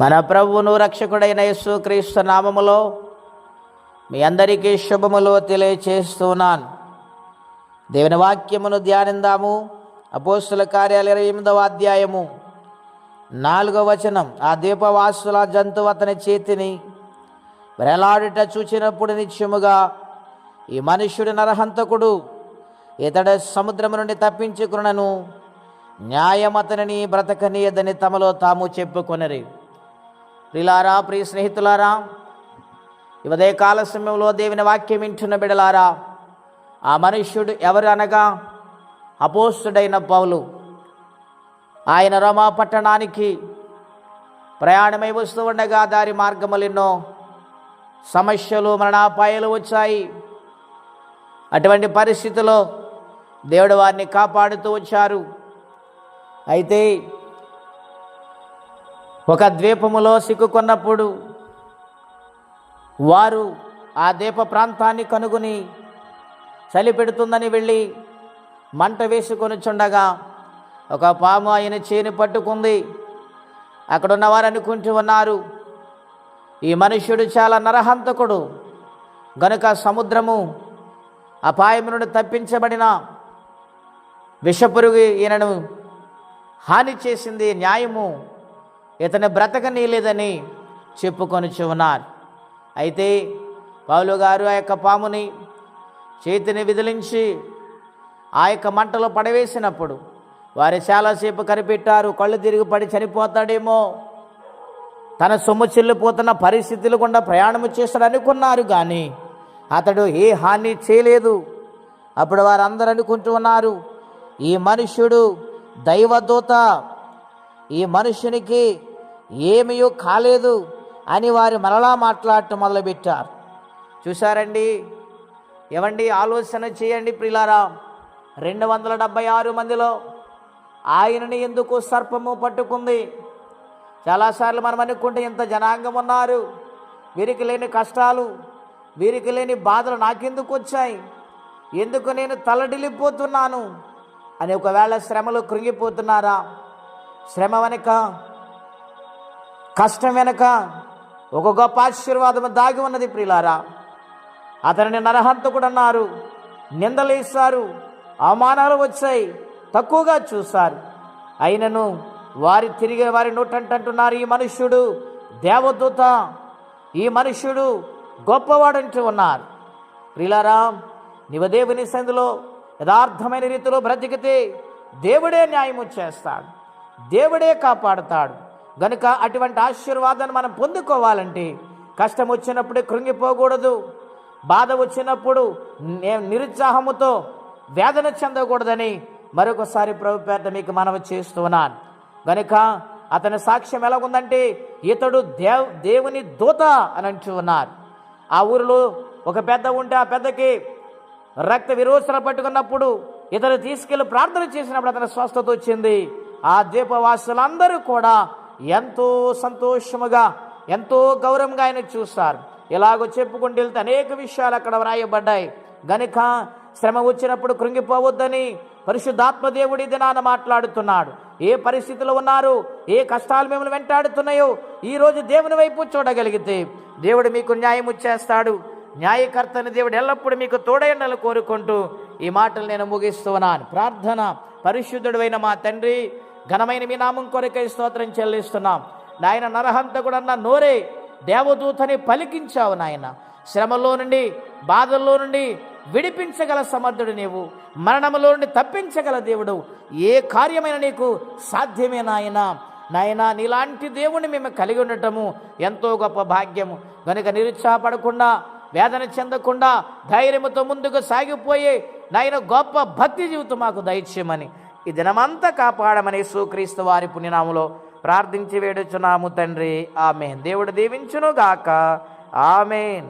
మన ప్రభువును రక్షకుడైన యేసుక్రీస్తు నామములో మీ అందరికీ శుభములు తెలియచేస్తున్నాను. దేవుని వాక్యమును ధ్యానిందాము. అపోస్తుల కార్యాలు ఇరవై ఎనిమిదవ అధ్యాయము. నాలుగవ వచనం. ఆ దీపవాసుల జంతువు అతని చేతిని వేలాడుట చూచినప్పుడు నిత్యముగా ఈ మనుష్యుడి నరహంతకుడు ఇతడ సముద్రము నుండి తప్పించుకున్నను న్యాయం అతనిని బ్రతకనీయదని తమలో తాము చెప్పుకొనరి. ప్రిలారా ప్రియ స్నేహితులారా ఈ కాలసమయంలో సమయంలో దేవుని వాక్యం వింటున్న బిడలారా ఆ మనుష్యుడు ఎవరు అనగా అపోస్తుడైన పౌలు. ఆయన రోమా పట్టణానికి ప్రయాణమై వస్తూ ఉండగా దారి మార్గములు ఎన్నో సమస్యలు మరణాపాయాలు వచ్చాయి. అటువంటి పరిస్థితిలో దేవుడు వారిని కాపాడుతూ వచ్చారు. అయితే ఒక ద్వీపములో సిక్కుకున్నప్పుడు వారు ఆ ద్వీప ప్రాంతాన్ని కనుగొని చలి పెడుతుందని వెళ్ళి మంట వేసుకొని చుండగా ఒక పాము ఆయన చేని పట్టుకుంది. అక్కడున్న వారు అనుకుంటూ ఉన్నారు ఈ మనుష్యుడు చాలా నరహంతకుడు. గనుక సముద్రము అపాయం నుండి తప్పించబడిన విషపురుగు ఈయనను హాని చేసింది న్యాయము ఇతని బ్రతకనీయలేదని చెప్పుకొనిచి ఉన్నారు. అయితే పౌలు గారు ఆ యొక్క పాముని చేతిని విదిలించి ఆ యొక్క మంటలో పడవేసినప్పుడు వారు చాలాసేపు కనిపెట్టారు కళ్ళు తిరిగి పడి చనిపోతాడేమో తన సొమ్ము చెల్లిపోతున్న పరిస్థితులు గుండా ప్రయాణం చేస్తాడు అనుకున్నారు కానీ అతడు ఏ హాని చేయలేదు. అప్పుడు వారందరూ అనుకుంటూ ఉన్నారు ఈ మనుష్యుడు దైవదూత ఈ మనుషునికి ఏమయో కాలేదు అని వారు మరలా మాట్లాడటం మొదలుపెట్టారు. చూశారండి? ఏమండి ఆలోచన చేయండి ప్రిలారా. రెండు వందల డెబ్బై ఆరు మందిలో ఆయనని ఎందుకు సర్పము పట్టుకుంది? చాలాసార్లు మనం అనుకుంటే ఇంత జనాంగం ఉన్నారు. వీరికి లేని కష్టాలు వీరికి లేని బాధలు నాకెందుకు వచ్చాయి? ఎందుకు నేను తలడిల్లిపోతున్నాను? అని ఒకవేళ శ్రమలు కృంగిపోతున్నారా? శ్రమ వెనక కష్టం వెనక ఒక గొప్ప ఆశీర్వాదం దాగి ఉన్నది ప్రియులారా. అతనిని నరహంతకుడు అన్నారు నిందలేశారు అవమానాలు వచ్చాయి తక్కువగా చూశారు. అయినను వారి తిరిగి వారి నోటంటున్నారు ఈ మనుష్యుడు దేవదూత. ఈ మనుష్యుడు గొప్పవాడంటూ ఉన్నారు. ప్రిలారా నీవు దేవుని సంధిలో యథార్థమైన రీతిలో బ్రతికితే దేవుడే న్యాయము చేస్తాడు. దేవుడే కాపాడుతాడు. గనుక అటువంటి ఆశీర్వాదాన్ని మనం పొందుకోవాలంటే కష్టం వచ్చినప్పుడే కృంగిపోకూడదు. బాధ వచ్చినప్పుడు నిరుత్సాహముతో వేదన చెందకూడదని మరొకసారి ప్రభు పేద మీకు మనవి చేస్తున్నాను గనుక అతని సాక్ష్యం ఎలా ఉందంటే ఇతడు దేవ్ దేవుని దూత అని అంటూ ఉన్నారు. ఆ ఊరిలో ఒక పెద్ద ఉంటే ఆ పెద్దకి రక్త విరోచన పట్టుకున్నప్పుడు ఇతను తీసుకెళ్ళి ప్రార్థన చేసినప్పుడు అతని స్వస్థత వచ్చింది. ఆ దీపవాసులందరూ కూడా ఎంతో సంతోషముగా ఎంతో గౌరవంగా ఆయన చూస్తారు. ఇలాగో చెప్పుకుంటూ వెళ్తే అనేక విషయాలు అక్కడ వ్రాయబడ్డాయి. గనుక శ్రమ వచ్చినప్పుడు కృంగిపోవద్దని పరిశుద్ధాత్మ దేవుడి దినాన మాట్లాడుతున్నాడు. ఏ పరిస్థితిలో ఉన్నారు? ఏ కష్టాలు మిమ్మల్ని వెంటాడుతున్నాయో ఈరోజు దేవుని వైపు చూడగలిగితే దేవుడు మీకు న్యాయం చేస్తాడు. న్యాయకర్తని దేవుడు ఎల్లప్పుడూ మీకు తోడైండలు కోరుకుంటూ ఈ మాటలు నేను ముగిస్తున్నాను ప్రార్థన. పరిశుద్ధుడైన మా తండ్రి ఘనమైన మీ నామం కొరకై స్తోత్రం చెల్లిస్తున్నాం. నాయన నరహంతకుడన్న నోరే దేవదూతని పలికించావు నాయన. శ్రమలో నుండి బాధల్లో నుండి విడిపించగల సమర్థుడు నీవు. మరణములో నుండి తప్పించగల దేవుడు. ఏ కార్యమైన నీకు సాధ్యమే నాయన. నాయన నీలాంటి దేవుని మేము కలిగి ఉండటము ఎంతో గొప్ప భాగ్యము. కనుక నిరుత్సాహపడకుండా వేదన చెందకుండా ధైర్యముతో ముందుకు సాగిపోయే నాయన గొప్ప భక్తి జీవితం మాకు దయచేయమని ఈ దినమంతా కాపాడమని సుక్రీస్తు వారి పుణ్యనాములో ప్రార్థించి వేడుచున్నాము తండ్రి. ఆమెన్. దేవుడు దీవించును గాక ఆమెన్.